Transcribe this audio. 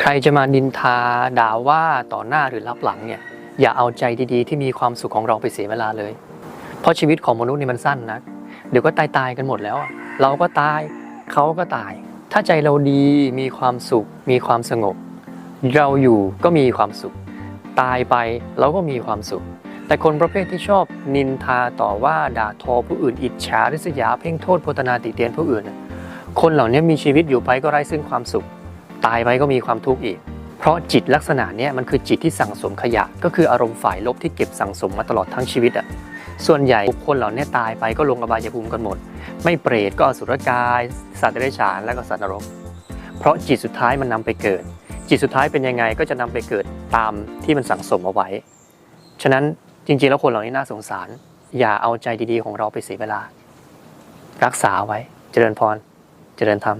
ใครจะมาดินทาด่าว่าต่อหน้าหรือรับหลังเนี่ยอย่าเอาใจดีๆ ที่มีความสุขของเราไปเสียเวลาเลย เพราะชีวิตของมนุษย์นี่มันสั้นนะเดี๋ยวก็ตายตายกันหมดแล้ว เราก็ตายเขาก็ตาย ถ้าใจเราดีมีความสุข มีความสงบ เราอยู่ก็มีความสุข ตายไปเราก็มีความสุข แต่คนประเภทที่ชอบนินทาต่อว่าด่าทอผู้อื่นอิจฉาริษยาเพ่งโทษโพธนาติเตียนผู้อื่น คนเหล่านี้มีชีวิตอยู่ไปก็ไร้ซึ่งความสุข ตายไปก็มีความทุกข์อีก เพราะจิตลักษณะเนี้ยมันคือจิตที่สั่งสมขยะ ก็คืออารมณ์ฝ่ายลบที่เก็บสั่งสมมาตลอดทั้งชีวิตอะส่วนใหญ่บุคคลเหล่านี้ตายไปก็ลงอบายภูมิกันหมด ไม่เปรตก็อสุรกาย สัตว์เดรัจฉานและก็สัตว์นรก เพราะจิตสุดท้ายมันนำไปเกิด จิตสุดท้ายเป็นยังไงก็จะนำไปเกิดตามที่มันสั่งสมเอาไว้ ฉะนั้นจริงๆแล้วคนเหล่านี้น่าสงสาร อย่าเอาใจดีๆของเราไปเสียเวลา รักษาไว้ เจริญพร เจริญธรรม